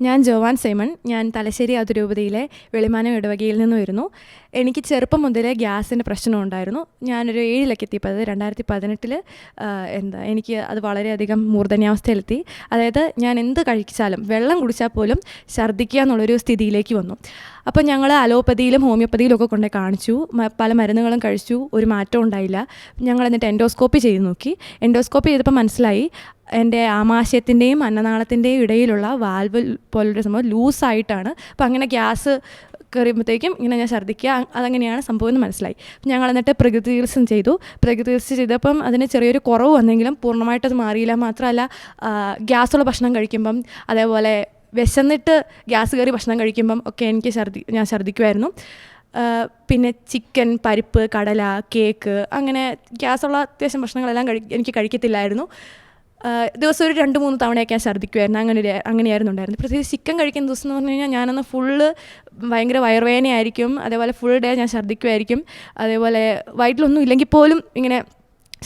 ഞാൻ Joan Simon ഞാൻ തലശ്ശേരി അതിരൂപതയിലെ വെളിമാനം ഇടവകയിൽ നിന്ന് വരുന്നു. എനിക്ക് ചെറുപ്പം മുതലേ ഗ്യാസിന്റെ പ്രശ്നം ഉണ്ടായിരുന്നു. ഞാനൊരു ഏഴിലൊക്കെ എത്തിയപ്പോൾ അത് രണ്ടായിരത്തി പതിനെട്ടിൽ എന്താ എനിക്ക് അത് വളരെയധികം മൂർധന്യാവസ്ഥയിലെത്തി. അതായത് ഞാൻ എന്ത് കഴിച്ചാലും വെള്ളം കുടിച്ചാൽ പോലും ഛർദ്ദിക്കുക എന്നുള്ളൊരു സ്ഥിതിയിലേക്ക് വന്നു. അപ്പോൾ ഞങ്ങൾ അലോപ്പതിയിലും ഹോമിയോപ്പതിയിലും ഒക്കെ കൊണ്ടേ കാണിച്ചു. പല മരുന്നുകളും കഴിച്ചു. ഒരു മാറ്റം ഉണ്ടായില്ല. ഞങ്ങൾ എന്നിട്ട് എൻഡോസ്കോപ്പി ചെയ്ത് നോക്കി. എൻഡോസ്കോപ്പി ചെയ്തപ്പോൾ മനസ്സിലായി. എന്റെ ആമാശയത്തിന്റെയും അന്നനാളത്തിന്റെയും ഇടയിലുള്ള വാൽവ് പോലൊരു സംഭവം ലൂസായിട്ടാണ്. അപ്പം അങ്ങനെ ഗ്യാസ് കയറിയുമ്പോഴത്തേക്കും ഇങ്ങനെ ഞാൻ ഛർദ്ദിക്കുക അതങ്ങനെയാണ് സംഭവം എന്ന് മനസ്സിലായി. ഞങ്ങൾ എന്നിട്ട് പ്രകൃതി ചികിത്സ ചെയ്തു. പ്രകൃതി ചികിത്സ ചെയ്തപ്പം അതിന് ചെറിയൊരു കുറവ് വന്നെങ്കിലും പൂർണമായിട്ടത് മാറിയില്ല. മാത്രമല്ല ഗ്യാസുള്ള ഭക്ഷണം കഴിക്കുമ്പം അതേപോലെ വിശന്നിട്ട് ഗ്യാസ് കയറി ഭക്ഷണം കഴിക്കുമ്പം ഒക്കെ എനിക്ക് ഛർദി ഞാൻ ഛർദ്ദിക്കുമായിരുന്നു. പിന്നെ ചിക്കൻ പരിപ്പ് കടല കേക്ക് അങ്ങനെ ഗ്യാസുള്ള അത്യാവശ്യം ഭക്ഷണങ്ങളെല്ലാം കഴി എനിക്ക് കഴിക്കത്തില്ലായിരുന്നു. ദിവസം ഒരു രണ്ട് മൂന്ന് തവണയൊക്കെ ഞാൻ ഛർദ്ദിക്കുമായിരുന്നു അങ്ങനെ അങ്ങനെയായിരുന്നു ഉണ്ടായിരുന്നത്. പ്രത്യേകിച്ച് ചിക്കൻ കഴിക്കുന്ന ദിവസം എന്ന് പറഞ്ഞു കഴിഞ്ഞാൽ ഞാനന്ന് ഫുള്ള് ഭയങ്കര വയറുവേദനയായിരിക്കും. അതേപോലെ ഫുൾ ഡേ ഞാൻ ഛർദ്ദിക്കുമായിരിക്കും അതേപോലെ വയറ്റിലൊന്നും ഇല്ലെങ്കിൽ പോലും ഇങ്ങനെ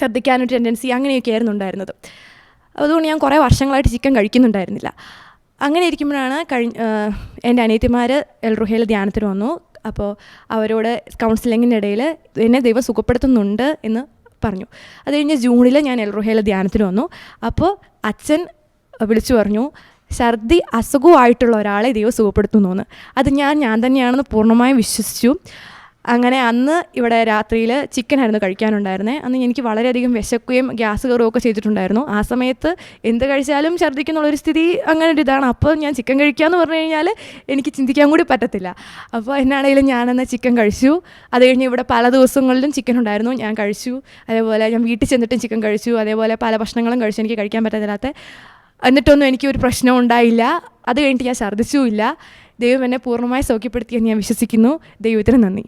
ഛർദ്ദിക്കാനൊരു ടെൻഡൻസി അങ്ങനെയൊക്കെ ആയിരുന്നു ഉണ്ടായിരുന്നത്. അതുകൊണ്ട് ഞാൻ കുറേ വർഷങ്ങളായിട്ട് ചിക്കൻ കഴിക്കുന്നുണ്ടായിരുന്നില്ല. അങ്ങനെ ഇരിക്കുമ്പോഴാണ് കഴിഞ്ഞ എന്റെ അനിയത്തിമാർ എൽറുഹയിൽ ധ്യാനത്തിന് വന്നു. അപ്പോൾ അവരോട് കൗൺസിലിങ്ങിന്റെ ഇടയിൽ എന്നെ ദൈവം സുഖപ്പെടുത്തുന്നുണ്ട് എന്ന് പറഞ്ഞു. അത് കഴിഞ്ഞ് ജൂണിൽ ഞാൻ എൽറുഹയിലെ ധ്യാനത്തിന് വന്നു. അപ്പോൾ അച്ഛൻ വിളിച്ചു പറഞ്ഞു ഛർദി അസുഖമായിട്ടുള്ള ഒരാളെ ദൈവം സുഖപ്പെടുത്തുന്നു എന്ന്. അത് ഞാൻ ഞാൻ തന്നെയാണെന്ന് പൂർണമായും വിശ്വസിച്ചു. അങ്ങനെ അന്ന് ഇവിടെ രാത്രിയിൽ ചിക്കനായിരുന്നു കഴിക്കാനുണ്ടായിരുന്നത് അന്ന് എനിക്ക് വളരെയധികം വിശക്കുകയും ഗ്യാസ് കയറുകയും ഒക്കെ ചെയ്തിട്ടുണ്ടായിരുന്നു. ആ സമയത്ത് എന്ത് കഴിച്ചാലും ഛർദ്ദിക്കുന്നുള്ളൊരു സ്ഥിതി അങ്ങനെ ഒരു ഇതാണ് അപ്പോൾ ഞാൻ ചിക്കൻ കഴിക്കുക എന്ന് പറഞ്ഞു കഴിഞ്ഞാൽ എനിക്ക് ചിന്തിക്കാൻ കൂടി പറ്റത്തില്ല. അപ്പോൾ എന്നാണെങ്കിലും ഞാനന്ന് ചിക്കൻ കഴിച്ചു. അത് കഴിഞ്ഞ് ഇവിടെ പല ദിവസങ്ങളിലും ചിക്കൻ ഉണ്ടായിരുന്നു. ഞാൻ കഴിച്ചു. അതേപോലെ ഞാൻ വീട്ടിൽ ചെന്നിട്ടും ചിക്കൻ കഴിച്ചു. അതേപോലെ പല ഭക്ഷണങ്ങളും കഴിച്ചു. എനിക്ക് കഴിക്കാൻ പറ്റത്തില്ലാത്ത എന്നിട്ടൊന്നും എനിക്ക് ഒരു പ്രശ്നവും ഉണ്ടായില്ല. അത് കഴിഞ്ഞിട്ട് ഞാൻ ഛർദ്ദിച്ചുമില്ല. ദൈവം എന്നെ പൂർണമായി സൗഖ്യപ്പെടുത്തിയെന്ന് ഞാൻ വിശ്വസിക്കുന്നു. ദൈവത്തിന് നന്ദി.